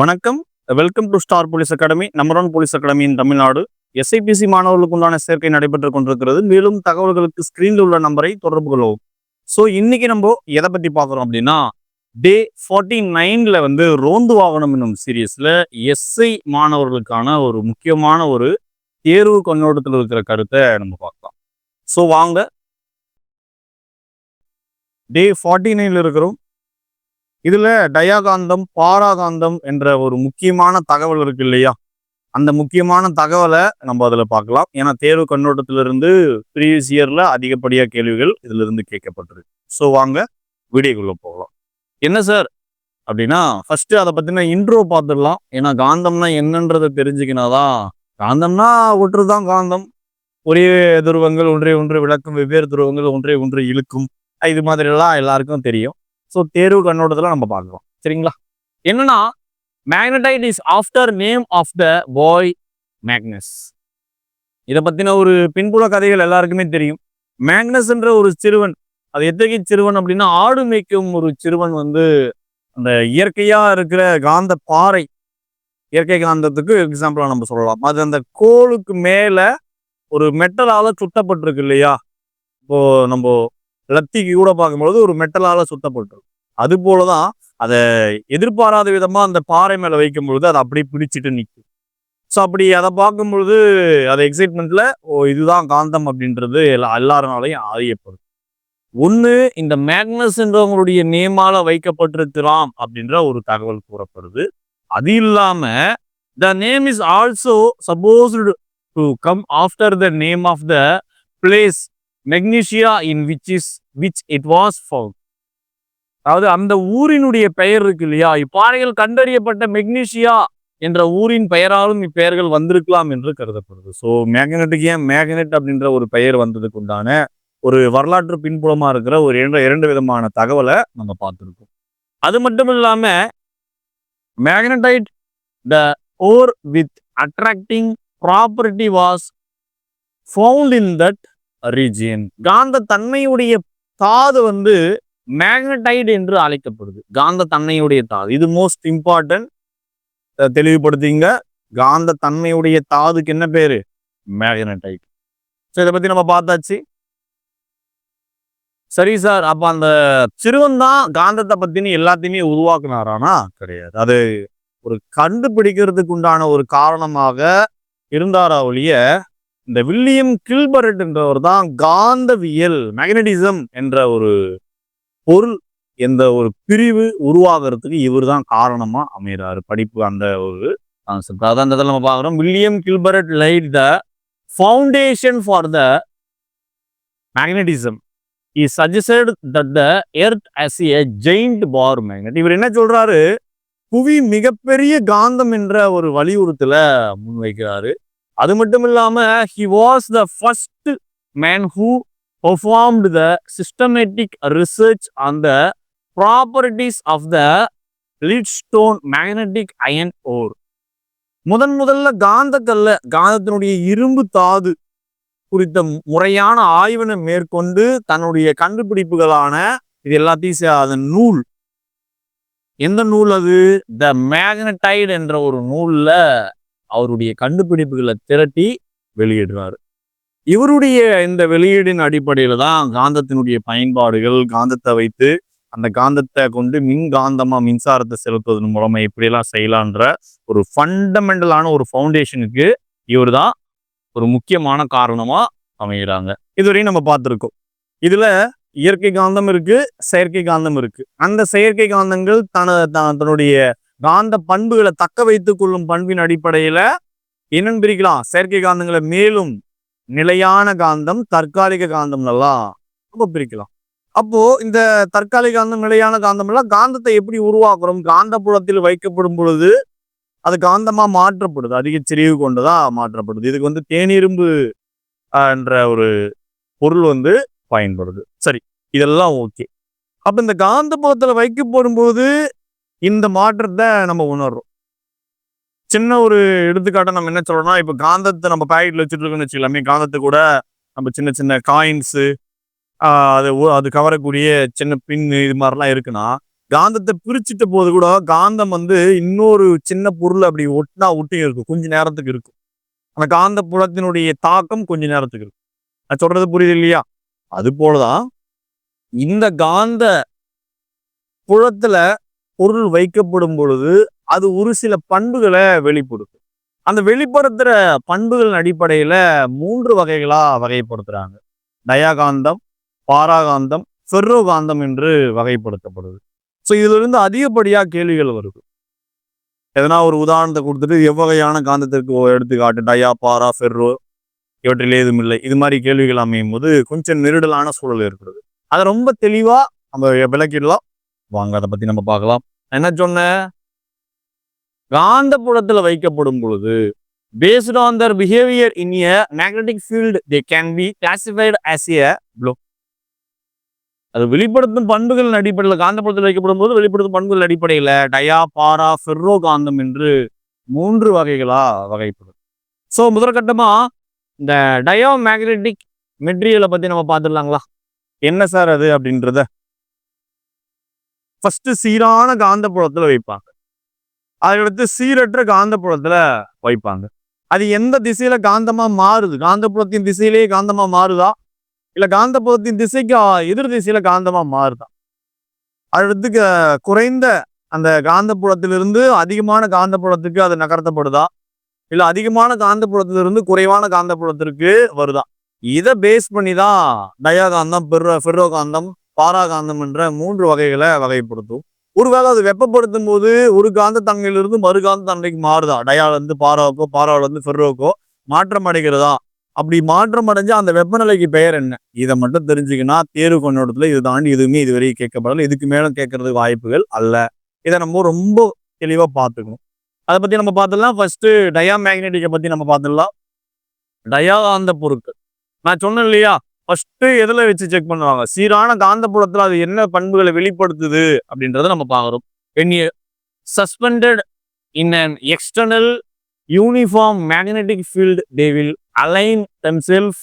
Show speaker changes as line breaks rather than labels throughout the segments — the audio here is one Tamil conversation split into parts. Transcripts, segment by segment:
வணக்கம். Welcome to star police academy number one police academy in Tamil Nadu. SIPC மாணவர்களுக்கு உண்டான சேர்க்கை நடைபெற்றுக் கொண்டிருக்கிறது. மேலும் தகவல்களுக்கு ஸ்கிரீனில் உள்ள நம்பரை தொடர்பு கொள்ளவும். ஸோ இன்னைக்கு நம்ம எதை பற்றி பார்க்குறோம் அப்படின்னா டே ஃபார்ட்டி நைனில் வந்து ரோந்து வாகனம் என்னும் சீரியஸில் எஸ்ஐ மாணவர்களுக்கான ஒரு முக்கியமான ஒரு தேர்வு கண்ணோட்டத்தில் இருக்கிற கருத்தை நம்ம பார்க்கலாம். ஸோ வாங்க. டே ஃபார்ட்டி நைனில் இருக்கிறோம். இதுல டயாகாந்தம் பாராகாந்தம் என்ற ஒரு முக்கியமான தகவல் இருக்கு இல்லையா? அந்த முக்கியமான தகவலை நம்ம அதுல பார்க்கலாம். ஏன்னா தேர்வு கண்ணோட்டத்திலிருந்து ப்ரீவியஸ் இயர்ல அதிகப்படியா கேள்விகள் இதுல இருந்து கேட்கப்பட்டிருக்கு ஸோ வாங்க வீடியோக்குள்ள போகலாம். என்ன சார்? அப்படின்னா ஃபர்ஸ்ட் அதை பத்தின இன்ட்ரோ பார்த்துடலாம். ஏன்னா காந்தம்னா என்னன்றதை தெரிஞ்சுக்கினாதான். காந்தம்னா ஒற்று தான் காந்தம். ஒரே துருவங்கள் ஒன்றே ஒன்று விளக்கும் வெவ்வேறு துருவங்கள் ஒன்றே ஒன்று இழுக்கும். இது மாதிரி எல்லாம் எல்லாருக்கும் தெரியும். ஸோ தேர்வு கண்ணோட்டத்தில் நம்ம பார்க்குறோம் சரிங்களா? என்னன்னா magnetite is after name of the boy Magnes இதை பற்றின ஒரு பின்புல கதைகள் எல்லாருக்குமே தெரியும். மேக்னஸ்ன்ற ஒரு சிறுவன் அது எத்தகைய சிறுவன் அப்படின்னா ஆடு மேய்க்கும் ஒரு சிறுவன் வந்து அந்த இயற்கையாக இருக்கிற காந்த பாறை இயற்கை காந்தத்துக்கு எக்ஸாம்பிளாக நம்ம சொல்லலாம். அது அந்த கோளுக்கு மேலே ஒரு மெட்டலால் சுட்டப்பட்டிருக்கு இல்லையா? இப்போது நம்ம லத்திக்கு கூட பார்க்கும்பொழுது ஒரு மெட்டலால் சுத்தப்பட்டுரும் அது போலதான் அதை எதிர்பாராத விதமா அந்த பாறை மேல வைக்கும் பொழுது அதை அப்படியே பிடிச்சிட்டு நிற்கும் ஸோ அப்படி அதை பார்க்கும் பொழுது அது எக்ஸைட்மெண்ட்ல ஓ இதுதான் காந்தம் அப்படின்றது எல்லா எல்லாருனாலையும் அறியப்படும். ஒன்று இந்த மேக்னஸ்ன்றவங்களுடைய நேமால வைக்கப்பட்டிருக்கிறாம் அப்படின்ற ஒரு தகவல் கூறப்படுது. அது இல்லாம the name is also supposed to come after the name of the place Magnesia in which is which it was found அதாவது அந்த ஊரினுடைய பெயர் இருக்கு இல்லையா? இப்பாறைகள் கண்டறியப்பட்ட மெக்னீஷியா என்ற ஊரின் பெயராலும் இப்பெயர்கள் வந்திருக்கலாம் என்று கருதப்படுது. ஸோ மேக்னெட்டுக்கு ஏன் மேக்னெட் அப்படின்ற ஒரு பெயர் வந்ததுக்கு உண்டான ஒரு வரலாற்று பின்புலமா இருக்கிற ஒரு இரண்டு இரண்டு விதமான தகவலை நம்ம பார்த்துருக்கோம். அது மட்டும் இல்லாம magnetite the ore with attracting property was found in that region. காந்த தன்மையுடைய தாது வந்து மேக்னடைடு என்று அழைக்கப்படுது. காந்த தன்மையுடைய தாது. இது மோஸ்ட் இம்பார்ட்டன்ட் தெளிவுபடுத்திங்க. காந்த தன்மையுடைய தாதுக்கு என்ன பேரு? மேக்னடைட். ஸோ இதை பத்தி நம்ம பார்த்தாச்சு. சரி சார் அப்ப அந்த சிறுவன் தான் காந்தத்தை பத்தின எல்லாத்தையுமே உருவாக்குனாரானா கிடையாது. அது ஒரு கண்டுபிடிக்கிறதுக்கு உண்டான ஒரு காரணமாக இருந்தாரா ஒழிய இந்த வில்லியம் கில்பர்ட் என்றவர் தான் காந்தவியல் மேக்னடிசம் என்ற ஒரு பொருள் எந்த ஒரு பிரிவு உருவாகிறதுக்கு இவர் தான் காரணமா அமைகிறாரு. படிப்பு அந்த ஒரு கான்செப்ட் அதான் இந்த இடத்துல நம்ம பார்க்குறோம் William Gilbert laid the foundation for the magnetism he suggested that the earth as a giant bar magnet இவர் என்ன சொல்றாரு? புவி மிகப்பெரிய காந்தம் என்ற ஒரு வலியுறுத்தல முன்வைக்கிறாரு. அது மட்டும் இல்லாம he was the first man who performed the systematic research on the the of the the stone magnetic iron ore முதன் முதல்ல காந்தக்கல்ல காந்தத்தினுடைய இரும்பு தாது குறித்த முறையான ஆய்வினை மேற்கொண்டு தன்னுடைய கண்டுபிடிப்புகளான இது எல்லாத்தையும் அதன் நூல். எந்த நூல் அது? த மேக்னடைடு என்ற ஒரு நூல்ல அவருடைய கண்டுபிடிப்புகளை திரட்டி வெளியிடுறாரு. இவருடைய இந்த வெளியீடின் அடிப்படையில் தான் காந்தத்தினுடைய பயன்பாடுகள் காந்தத்தை வைத்து அந்த காந்தத்தை கொண்டு மின் காந்தமாக மின்சாரத்தை செலுத்துவதன் மூலமாக எப்படியெல்லாம் செய்யலான்ற ஒரு ஃபண்டமெண்டலான ஒரு ஃபவுண்டேஷனுக்கு இவர் தான் ஒரு முக்கியமான காரணமாக அமைகிறாங்க இதுவரையும் நம்ம பார்த்துருக்கோம். இதில் இயற்கை காந்தம் இருக்குது செயற்கை காந்தம் இருக்குது அந்த செயற்கை காந்தங்கள் தன த- தன்னுடைய காந்த பண்புகளை தக்க வைத்துக் கொள்ளும் பண்பின் அடிப்படையில என்னன்னு பிரிக்கலாம். செயற்கை காந்தங்களை மேலும் நிலையான காந்தம் தற்காலிக காந்தம் நல்லா நம்ம பிரிக்கலாம். அப்போ இந்த தற்காலிக காந்தம் நிலையான காந்தம் எல்லாம் காந்தத்தை எப்படி உருவாக்குறோம்? காந்த புலத்தில் வைக்கப்படும் பொழுது அது காந்தமா மாற்றப்படுது. அதிக செறிவு கொண்டதா மாற்றப்படுது. இதுக்கு வந்து தேனிரும்பு என்ற ஒரு பொருள் வந்து பயன்படுது. சரி இதெல்லாம் ஓகே. அப்ப இந்த காந்த புலத்துல வைக்கப்படும் போது இந்த மாற்றத்தை நம்ம உணர்றோம். சின்ன ஒரு எடுத்துக்காட்டை நம்ம என்ன சொல்றோம்னா இப்போ காந்தத்தை நம்ம பேக்கெட்ல வச்சுட்டு இருக்கோம்னு வச்சுக்கலாமே காந்தத்தை கூட நம்ம சின்ன சின்ன காயின்ஸு அது அது கவரக்கூடிய சின்ன பின் இது மாதிரிலாம் இருக்குன்னா காந்தத்தை பிரிச்சுட்ட போது கூட காந்தம் வந்து இன்னொரு சின்ன பொருள் அப்படி ஒட்டினா ஒட்டி இருக்கும். கொஞ்ச நேரத்துக்கு இருக்கும். அந்த காந்த புலத்தினுடைய தாக்கம் கொஞ்ச நேரத்துக்கு இருக்கும். நான் சொல்றது புரியுது இல்லையா? அது போலதான் இந்த காந்த புலத்துல பொருள் வைக்கப்படும் பொழுது அது ஒரு சில பண்புகளை வெளிப்படுத்தும். அந்த வெளிப்படுத்துற பண்புகளின் அடிப்படையில மூன்று வகைகளா வகைப்படுத்துறாங்க. டயாகாந்தம் பாராகாந்தம் ஃபெர்ரோகாந்தம் என்று வகைப்படுத்தப்படுது. ஸோ இதுல இருந்து அதிகப்படியா கேள்விகள் வருது. எதனா ஒரு உதாரணத்தை கொடுத்துட்டு எவ்வகையான காந்தத்திற்கு எடுத்துக்காட்டு டயா பாரா ஃபெர்ரோ இவற்றில் ஏதும் இல்லை. இது மாதிரி கேள்விகள் அமையும் போது கொஞ்சம் நெருடலான சூழல் இருக்கிறது அதை ரொம்ப தெளிவாக நம்ம விளக்கிடலாம். வாங்க அதை பற்றி நம்ம பார்க்கலாம். என்ன சொன்ன காந்த வைக்கப்படும் பொழுது based on their behaviour in a magnetic field they can be classified as a blow அது வெளிப்படுத்தும் பண்புகளின் அடிப்படையில் காந்தப்புறத்தில் வைக்கப்படும் போது வெளிப்படுத்தும் பண்புகள் அடிப்படையில் டயா பாரா ஃபெர்ரோ காந்தம் என்று மூன்று வகைகளா வகைப்படும். ஸோ முதற்கட்டமா இந்த டயோ மேக்னெட்டிக் மெட்டீரியலை பத்தி நம்ம பார்த்துடலாங்களா? என்ன சார் அது அப்படின்றத? ஃபர்ஸ்ட் சீரான காந்தப்புலத்துல வைப்பாங்க. அதுக்கடுத்து சீரற்ற காந்தப்புலத்துல வைப்பாங்க. அது எந்த திசையில காந்தமா மாறுது? காந்தப்புலத்தின் திசையிலேயே காந்தமா மாறுதா? இல்ல காந்தப்புலத்தின் திசைக்கு எதிர் திசையில காந்தமா மாறுதா? அடுத்து க- குறைந்த அந்த காந்தப்புலத்திலிருந்து அதிகமான காந்தப்புலத்துக்கு அது நகர்த்தப்படுதா? இல்லை அதிகமான காந்தப்புலத்திலிருந்து குறைவான காந்தப்புலத்திற்கு வருதா? இதை பேஸ் பண்ணி தான் டயாகாந்தம் பெர்ரோ காந்தம் பாராகாந்தம் என்ற மூன்று வகைகளை வகைப்படுத்தும். ஒருவேளை அது வெப்பப்படுத்தும் போது ஒரு காந்த தங்கையிலிருந்து மறு காந்த தன்னைக்கு மாறுதா? டயால இருந்து பாராவுக்கோ பாராவில இருந்து ஃபெர்ரோக்கோ மாற்றம் அடைகிறதா? அப்படி மாற்றம் அடைஞ்சா அந்த வெப்பநிலைக்கு பெயர் என்ன? இதை மட்டும் தெரிஞ்சுக்கினா தேர்வு கொண்டோடத்துல இது தாண்டி எதுவுமே இதுவரை கேட்கப்படல. இதுக்கு மேலும் கேட்கறதுக்கு வாய்ப்புகள் அல்ல. இதை நம்ம ரொம்ப தெளிவா பார்த்துக்கணும். அதை பத்தி நம்ம பார்த்துடலாம். ஃபர்ஸ்ட் டயா மேக்னெட்டிக்கை பத்தி நம்ம பார்த்துடலாம். டயா காந்த பொருட்கள். நான் சொன்னேன் இல்லையா? ஃபர்ஸ்ட் எதில் வச்சு செக் பண்ணுவாங்க? சீரான காந்தப்புலத்தில் அது என்ன பண்புகளை வெளிப்படுத்துது அப்படின்றத நம்ம பார்க்குறோம். When suspended in an external uniform magnetic field they will align align themselves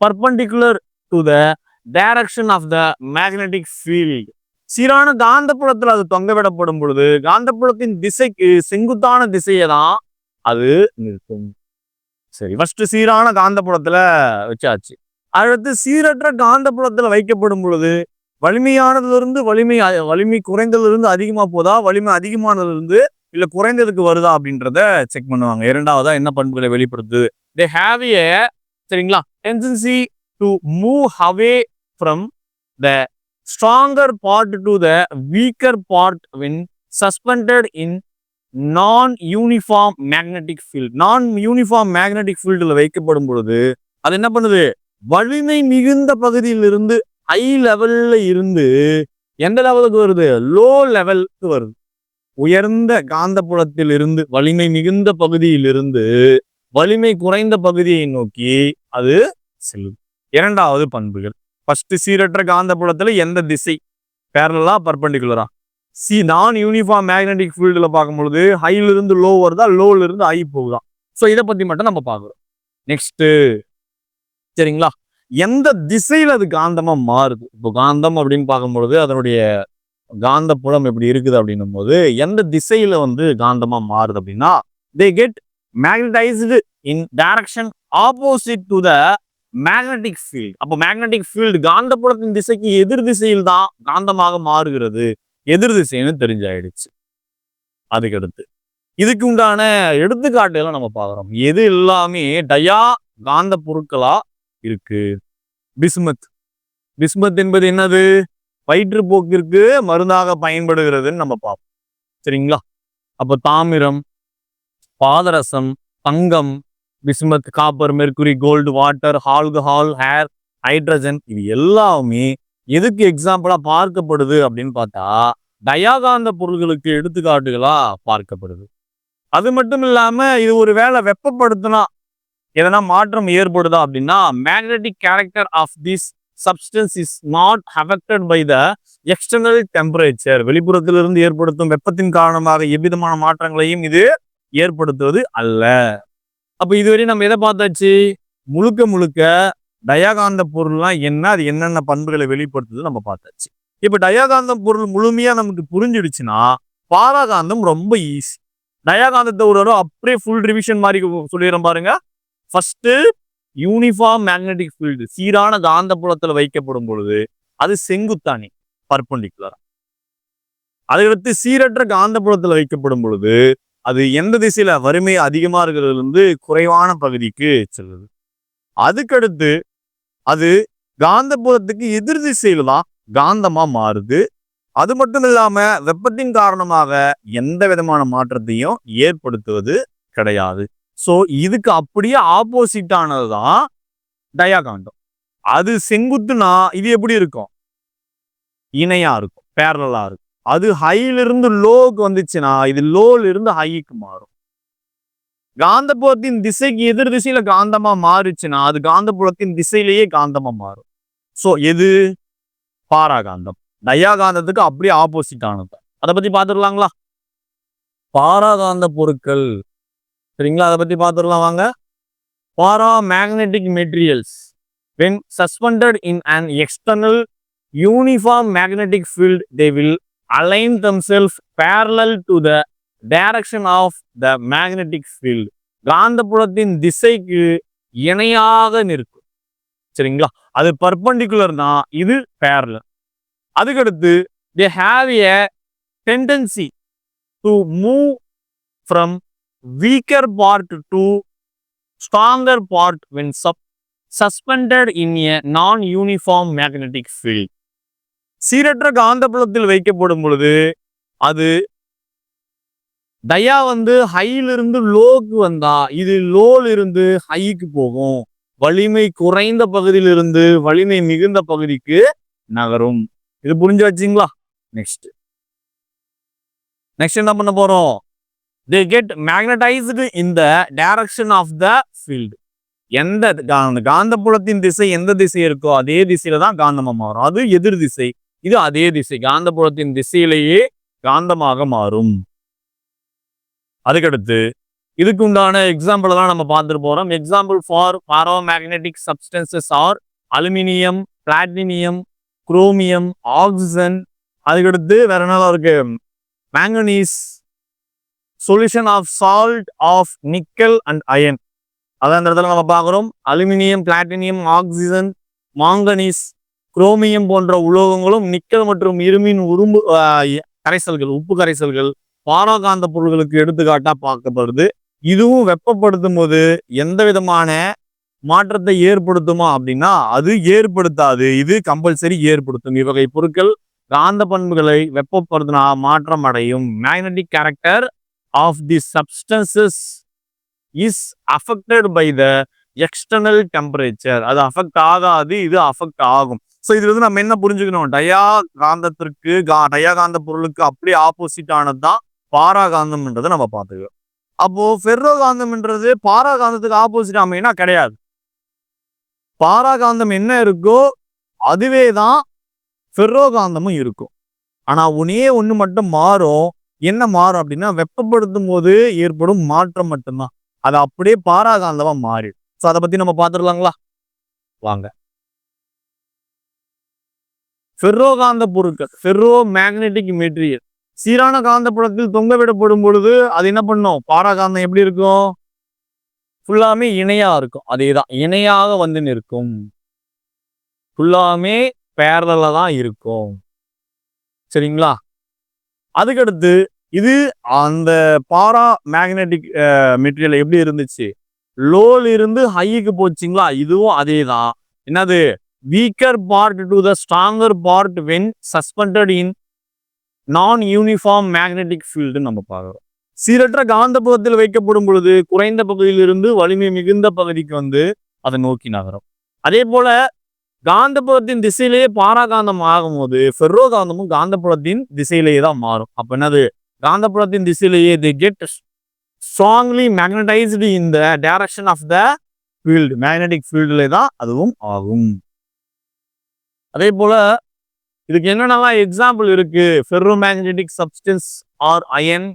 perpendicular to the direction of the magnetic சீரான காந்தப்புலத்தில் அது தொங்கவிடப்படும் பொழுது காந்தப்புலத்தின் திசைக்கு செங்குத்தான திசையை தான் அது நிறுத்தும். சரி ஃபர்ஸ்ட் சீரான காந்தப்புலத்தில் வச்சாச்சு. அடுத்து சீரற்ற காந்தப்புலத்தில் வைக்கப்படும் பொழுது வலிமையானதுலேருந்து வலிமை வலிமை குறைந்ததுலேருந்து அதிகமாக போதா வலிமை அதிகமானதுலேருந்து இல்லை குறைந்ததுக்கு வருதா அப்படின்றத செக் பண்ணுவாங்க. இரண்டாவதா என்ன பண்புகளை வெளிப்படுத்துது? தே ஹாவ் ஏ சரிங்களா? Tendency to move away from the stronger part to the weaker part when suspended in non uniform magnetic field non uniform magnetic ஃபீல்டில் வைக்கப்படும் பொழுது அது என்ன பண்ணுது? வலிமை மிகுந்த பகுதியிலிருந்து ஹை லெவல்ல இருந்து எந்த லெவலுக்கு வருது? லோ லெவலுக்கு வருது. உயர்ந்த காந்தப்புலத்தில் இருந்து வலிமை மிகுந்த பகுதியிலிருந்து வலிமை குறைந்த பகுதியை நோக்கி அது செல்லும். இரண்டாவது பண்புகள். ஃபர்ஸ்ட் சீரற்ற காந்தப்புலத்துல எந்த திசை? பேரலா பர்பண்டிகுலரா சி நான் யூனிஃபார்ம் மேக்னெட்டிக் ஃபீல்டில் பார்க்கும் பொழுது லோ வருதா? லோவிலிருந்து ஹை போகுதா? ஸோ இதை பற்றி மட்டும் நம்ம பார்க்குறோம். நெக்ஸ்ட்டு சரிங்களா? எந்த திசையில அது காந்தமா மாறுது? இப்போ காந்தம் அப்படின்னு பார்க்கும்பொழுது அதனுடைய காந்த புலம் எப்படி இருக்குது அப்படின்னும் போது எந்த திசையில வந்து காந்தமா மாறுது அப்படின்னா they get magnetised in direction opposite to the magnetic field அப்போ மேக்னெட்டிக் ஃபீல்டு காந்தப்புலத்தின் திசைக்கு எதிர் திசையில் தான் காந்தமாக மாறுகிறது. எதிர் திசைன்னு தெரிஞ்சாயிடுச்சு. அதுக்கடுத்து. இதுக்கு உண்டான எடுத்துக்காட்டுகளை நம்ம பார்க்குறோம். எது எல்லாமே டயா காந்த பொருட்களா இருக்கு. பிஸ்மத். பிஸ்மத் என்பது என்னது? வயிற்றுப்போக்கிற்கு மருந்தாக பயன்படுகிறதுன்னு நம்ம பார்ப்போம் சரிங்களா? அப்போ தாமிரம் பாதரசம் தங்கம் bismuth copper mercury gold water alcohol hair hydrogen இது எல்லாமே எதுக்கு எக்ஸாம்பிளா பார்க்கப்படுது அப்படின்னு பார்த்தா டயாகாந்த பொருள்களுக்கு எடுத்துக்காட்டுகளா பார்க்கப்படுது. அது மட்டும் இல்லாம இது ஒரு வேளை வெப்பப்படுத்தினா எதனா மாற்றம் ஏற்படுதா அப்படின்னா magnetic character of this substance is not affected by the external temperature வெளிப்புறத்திலிருந்து ஏற்படுத்தும் வெப்பத்தின் காரணமாக எவ்விதமான மாற்றங்களையும் இது ஏற்படுத்துவது அல்ல. அப்ப இதுவரை நம்ம எதை பார்த்தாச்சு? முழுக்க முழுக்க டயாகாந்த பொருள்லாம் என்ன? அது என்னென்ன பண்புகளை வெளிப்படுத்துது நம்ம பார்த்தாச்சு. இப்ப டயாகாந்த பொருள் முழுமையா நமக்கு புரிஞ்சிடுச்சுன்னா பாராகாந்தம் ரொம்ப ஈஸி டயாகாந்தத்தை ஒரு அப்படியே ஃபுல் ரிவிஷன் மாதிரி சொல்லிடுறேன் பாருங்க. ஃபர்ஸ்ட் யூனிஃபார்ம் மேக்னெட்டிக் ஃபீல்டு சீரான காந்தப்புலத்துல வைக்கப்படும் பொழுது அது செங்குத்தானி பர்பண்டிகுலரா அதுக்கடுத்து சீரற்ற காந்தப்புலத்துல வைக்கப்படும் பொழுது அது எந்த திசையில வறுமை அதிகமா இருக்கிறதுல இருந்து குறைவான பகுதிக்கு செல்லுது. அதுக்கடுத்து அது காந்தப்புலத்துக்கு எதிர் திசையில தான் காந்தமா மாறுது. அது மட்டும் இல்லாம வெப்பத்தின் காரணமாக எந்த விதமான மாற்றத்தையும் ஏற்படுத்துவது கிடையாது. சோ இதுக்கு அப்படியே ஆப்போசிட்டானது தான் டயாகாண்டம் அது செங்குத்துனா இது எப்படி இருக்கும்? இணையா இருக்கும் பேரலா இருக்கும். அது ஹைல இருந்து லோக்கு வந்துச்சுன்னா இது லோல இருந்து ஹைக்கு மாறும். காந்தபுரத்தின் திசைக்கு எதிர் திசையில காந்தமா மாறுச்சுன்னா அது காந்தப்புலத்தின் திசையிலேயே காந்தமா மாறும். சோ எது? பாராகாந்தம். டயாகாந்தத்துக்கு அப்படியே ஆப்போசிட் ஆனது அதை பத்தி பார்த்துடலாங்களா? பாராகாந்த பொருட்கள் சரிங்களா அதை பற்றி பார்த்துடலாம் வாங்க para magnetic materials when suspended in an external uniform magnetic field they will align them self parallel to the direction of the magnetic field காந்தப்புலத்தின் திசைக்கு இணையாக நிற்கும் சரிங்களா அது பர்பண்டிகுலர் தான் இது பேரலல் அதுக்கடுத்து they have a tendency to move from weaker part to stronger part when sub suspended in a non-uniform magnetic field. சீரற்ற காந்தப்புலத்தில் வைக்கப்படும் பொழுது அது டயா வந்து ஹையிலிருந்து லோக்கு வந்தா இது லோல இருந்து ஹைக்கு போகும். வலிமை குறைந்த பகுதியிலிருந்து வலிமை மிகுந்த பகுதிக்கு நகரும். இது புரிஞ்சு வச்சிங்களா? நெக்ஸ்ட் நெக்ஸ்ட் என்ன பண்ண போறோம்? They get magnetised in the direction of the field எந்த கா- காந்தப்புலத்தின் திசை எந்த திசை இருக்கோ அதே திசையில தான் காந்தமாக மாறும். அது எதிர் திசை இது அதே திசை. காந்தப்புலத்தின் திசையிலேயே காந்தமாக மாறும். அதுக்கடுத்து இதுக்கு உண்டான எக்ஸாம்பிள் தான் நம்ம பார்த்துட்டு போறோம். Example for para magnetic substances are aluminium platinum chromium oxygen அதுக்கடுத்து வேற என்னலாம் இருக்கு? Manganese solution of salt of nickel and iron அதான் இந்த இடத்துல நம்ம பார்க்குறோம். Aluminium platinum oxygen manganese chromium போன்ற உலோகங்களும் நிக்கல் மற்றும் இரும்பின் உரும்பு கரைசல்கள் உப்பு கரைசல்கள் பாராகாந்த பொருள்களுக்கு எடுத்துக்காட்டாக பார்க்கப்படுது. இதுவும் வெப்பப்படுத்தும் போது எந்த விதமான மாற்றத்தை ஏற்படுத்துமா அப்படின்னா அது ஏற்படுத்தாது. இது கம்பல்சரி ஏற்படுத்தும். இவ்வகை பொருட்கள் காந்த பண்புகளை வெப்பப்படுத்தினா மாற்றம் அடையும் magnetic character of the substances is affected by the external temperature அது அஃபெக்ட் ஆகாது இது அஃபெக்ட் ஆகும். ஸோ இதுல இருந்து நம்ம என்ன புரிஞ்சுக்கணும்? டயா காந்தத்திற்கு கா டயா காந்த பொருளுக்கு அப்படியே ஆப்போசிட் ஆனதுதான் பாரா காந்தம்ன்றதை நம்ம பார்த்துக்கிறோம் அப்போ ஃபெர்ரோ காந்தம்ன்றது பாரா காந்தத்துக்கு ஆப்போசிட் அமையினா கிடையாது. பாரா காந்தம் என்ன இருக்கோ அதுவே தான் ஃபெர்ரோ காந்தமும் இருக்கும். ஆனால் ஒன்னே ஒன்று மட்டும் மாறும். என்ன மாறும் அப்படின்னா வெப்பப்படுத்தும் போது ஏற்படும் மாற்றம் மட்டும்தான். அது அப்படியே பாராகாந்தமா மாறிடும். ஸோ அதை பத்தி நம்ம பார்த்துடலாங்களா? வாங்க. ஃபெர்ரோ காந்த பொருட்கள் ஃபெர்ரோ மேக்னெட்டிக் மெட்டீரியல். சீரான காந்தப்புலத்தில் தொங்க விடப்படும் பொழுது அது என்ன பண்ணும்? பாராகாந்தம் எப்படி இருக்கும்? ஃபுல்லாமே இணையா இருக்கும். அதேதான் இணையாக வந்து நிற்கும். ஃபுல்லாமே பேரலா தான் இருக்கும். சரிங்களா? அதுக்கடுத்து இது அந்த பாரா மேக்னெட்டிக் மெட்டீரியல் எப்படி இருந்துச்சு? லோல இருந்து ஹைக்கு போச்சுங்களா? இதுவும் அதே தான் என்னது? Weaker part to the stronger part when suspended in non uniform magnetic ஃபீல்டுன்னு நம்ம பார்க்குறோம். சீரற்ற காந்தப்புலத்தில் வைக்கப்படும் பொழுது குறைந்த பகுதியிலிருந்து வலிமை மிகுந்த பகுதிக்கு வந்து அதை நோக்கி நகரும். அதே போல காந்தப்புலத்தின் திசையிலேயே பாராகாந்தம் ஆகும்போது ஃபெர்ரோ காந்தமும் காந்தப்புலத்தின் திசையிலேயே தான் மாறும். அப்போ என்னது? காந்தப்புலத்தின் திசையிலேயே they get strongly magnetised in the direction of the field magnetic ஃபீல்டுலே தான் அதுவும் ஆகும். அதே போல் இதுக்கு என்னென்னலாம் எக்ஸாம்பிள் இருக்கு? Ferro magnetic substance are iron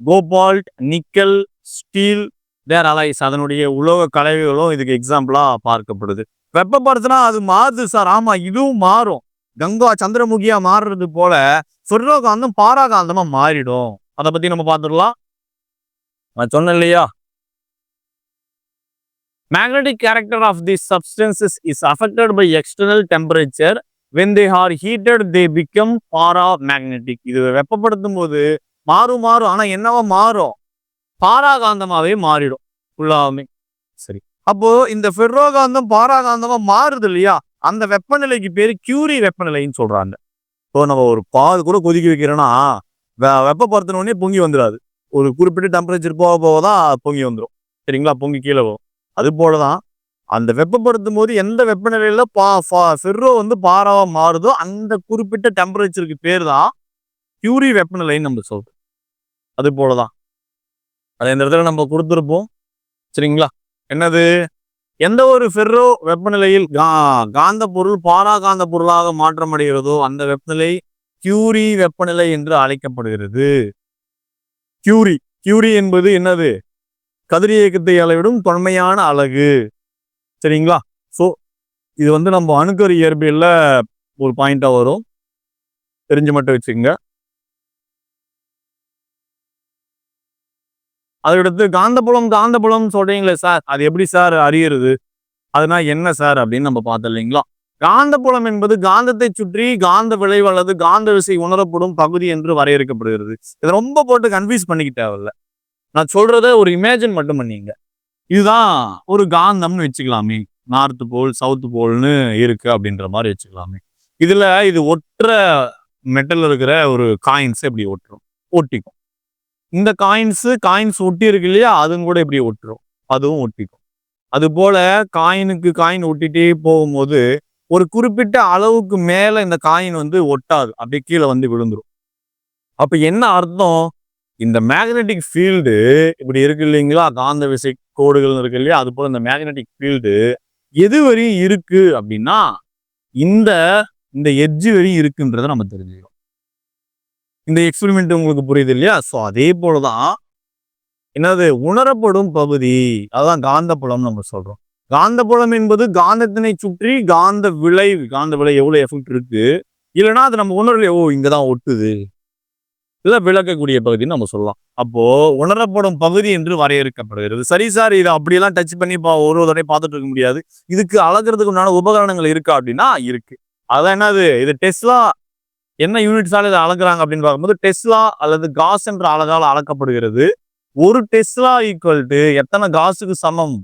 cobalt nickel steel their alloys அதனுடைய உலோக கலவைகளும் இதுக்கு எக்ஸாம்பிளாக பார்க்கப்படுது. வெப்பப்படுத்தினா அது மாறுது சார். ஆமாம் இதுவும் மாறும். கங்கா சந்திரமுகியா மாறுறது போல ஃபெர்ரோ பாராகாந்தமா மாறிடும். அதை பத்தி நம்ம பார்த்துடலாம் நான் சொன்னேன் இல்லையா? Magnetic character of the these is affected by external temperature when they are heated they become para magnetic இது வெப்பப்படுத்தும் போது மாறும் மாறும். ஆனா என்னவா மாறும்? பாராகாந்தமாவே மாறிடும். ஃபுல்லாவுமே சரி. அப்போ இந்த ஃபெர்ரோகாந்தம் பாராகாந்தமா மாறுது இல்லையா? அந்த வெப்பநிலைக்கு பேர் கியூரி வெப்பநிலைன்னு சொல்கிறாங்க இப்போ நம்ம ஒரு பால் கூட கொதிக்க வைக்கிறோன்னா வெப்பப்படுத்தினோடனே பொங்கி வந்துடாது. ஒரு குறிப்பிட்ட டெம்பரேச்சர் போக போக தான் பொங்கி வந்துடும் சரிங்களா? பொங்கி கீழே போகும் அது போலதான் அந்த வெப்பப்படுத்தும் போது எந்த வெப்பநிலையில் பா ஃபா- ஃபெர்ரோ வந்து பாறாவாக மாறுதோ அந்த குறிப்பிட்ட டெம்பரேச்சருக்கு பேர் தான் கியூரி வெப்பநிலைன்னு நம்ம சொல்றோம். அது போலதான். அது இந்த இடத்துல நம்ம கொடுத்துருப்போம். சரிங்களா? என்னது? எந்த ஒரு ஃபெர்ரோ வெப்பநிலையில் கா காந்த பொருள் பாரா காந்த பொருளாக மாற்றமடைகிறதோ அந்த வெப்பநிலை கியூரி வெப்பநிலை என்று அழைக்கப்படுகிறது. கியூரி கியூரி என்பது என்னது? கதிரியக்கத்தை அளவிடும் தொன்மையான அலகு. சரிங்களா? ஸோ இது வந்து நம்ம அணுக்கரு இயற்பியல்ல ஒரு பாயிண்டாக வரும். தெரிஞ்சு மட்டும் வச்சுக்கோங்க. அதுக்கடுத்து காந்தப்புலம் காந்தப்புலம் சொல்றீங்களே சார். அது எப்படி சார் அறியறது? அதுனா என்ன சார் அப்படின்னு நம்ம பார்த்தோம் இல்லைங்களா? காந்தப்புலம் என்பது காந்தத்தை சுற்றி காந்த விளைவு அல்லது காந்த விசை உணரப்படும் பகுதி என்று வரையறுக்கப்படுகிறது. இதை ரொம்ப போட்டு கன்ஃபியூஸ் பண்ணிக்க தேவையில்ல. நான் சொல்றத ஒரு இமேஜின் மட்டும் பண்ணீங்க. இதுதான் ஒரு காந்தம்னு வச்சுக்கலாமே. நார்த் போல் சவுத் போல்னு இருக்கு அப்படின்ற மாதிரி வச்சுக்கலாமே. இதுல இது ஒற்ற மெட்டல் இருக்கிற ஒரு காயின்ஸ் இப்படி ஒட்டுரும் ஒட்டிக்கும். இந்த காயின்ஸ் காயின்ஸ் ஒட்டி இருக்கு இல்லையா அதுவும் கூட இப்படி ஒட்டுரும். அதுவும் ஒட்டிக்கும். அது போல காயினுக்கு காயின் ஒட்டிட்டே போகும்போது ஒரு குறிப்பிட்ட அளவுக்கு மேல இந்த காயின் வந்து ஒட்டாது. அப்படியே கீழே வந்து விழுந்துரும். அப்ப என்ன அர்த்தம்? இந்த மேக்னெட்டிக் ஃபீல்டு இப்படி இருக்கு இல்லைங்களா காந்த விசை கோடுகள் இருக்கு இல்லையா அது போல இந்த மேக்னெட்டிக் ஃபீல்டு எது வரையும் இருக்கு அப்படின்னா இந்த இந்த எட்ஜ் வரையும் இருக்குன்றதை நம்ம தெரிஞ்சுக்கிறோம் இந்த எக்ஸ்பிரிமெண்ட் உங்களுக்கு புரியுது இல்லையா? ஸோ அதே போலதான் என்னது? உணரப்படும் பகுதி. அதுதான் காந்தப்புலம் நம்ம சொல்றோம். காந்தப்புலம் என்பது காந்தத்தினை சுற்றி காந்த விளைவு காந்த விலை எவ்வளவு எஃபெக்ட் இருக்கு? இல்லைன்னா அது நம்ம உணர்வு ஓ இங்கதான் ஒட்டுது. இல்லை விளக்கக்கூடிய பகுதின்னு நம்ம சொல்லலாம். அப்போ உணரப்படும் பகுதி என்று வரையறுக்கப்படுகிறது. சரி சார் இதை அப்படியெல்லாம் டச் பண்ணி பா ஒரு ஒரு தடவை பார்த்துட்டு இருக்க முடியாது. இதுக்கு அளக்கிறதுக்கு உண்டான உபகரணங்கள் இருக்கா அப்படின்னா இருக்கு. அதான் என்னது? இது டெஸ்லா என்ன யூனிட்ஸால இதை அளக்குறாங்க அப்படின்னு பார்க்கும்போது டெஸ்லா அல்லது காஸ் என்ற அழகால் அளக்கப்படுகிறது. ஒரு டெஸ்லா ஈக்குவல் டு எத்தனை காசுக்கு சமம்?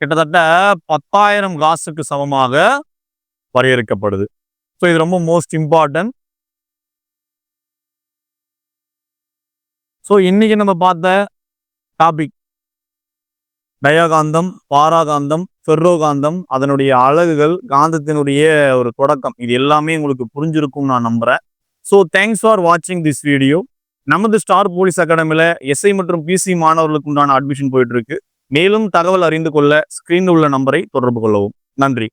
கிட்டத்தட்ட பத்தாயிரம் காசுக்கு சமமாக வரையறுக்கப்படுது. ஸோ இது ரொம்ப மோஸ்ட் இம்பார்ட்டன்ட் ஸோ இன்னைக்கு நம்ம பார்த்த டாபிக் டயாகாந்தம் பாராகாந்தம் ஃபெர்ரோகாந்தம் அதனுடைய அழகுகள் காந்தத்தினுடைய ஒரு தொடக்கம். இது எல்லாமே உங்களுக்கு புரிஞ்சிருக்கும் நான் நம்புறேன். ஸோ தேங்க்ஸ் ஃபார் வாட்சிங் திஸ் வீடியோ நமது ஸ்டார் போலீஸ் அகாடமியில் எஸ்ஐ மற்றும் பிசி மாணவர்களுக்கு உண்டான அட்மிஷன் போயிட்டு இருக்கு மேலும் தகவல் அறிந்து கொள்ள ஸ்கிரீனில் உள்ள நம்பரை தொடர்பு கொள்ளவும். நன்றி.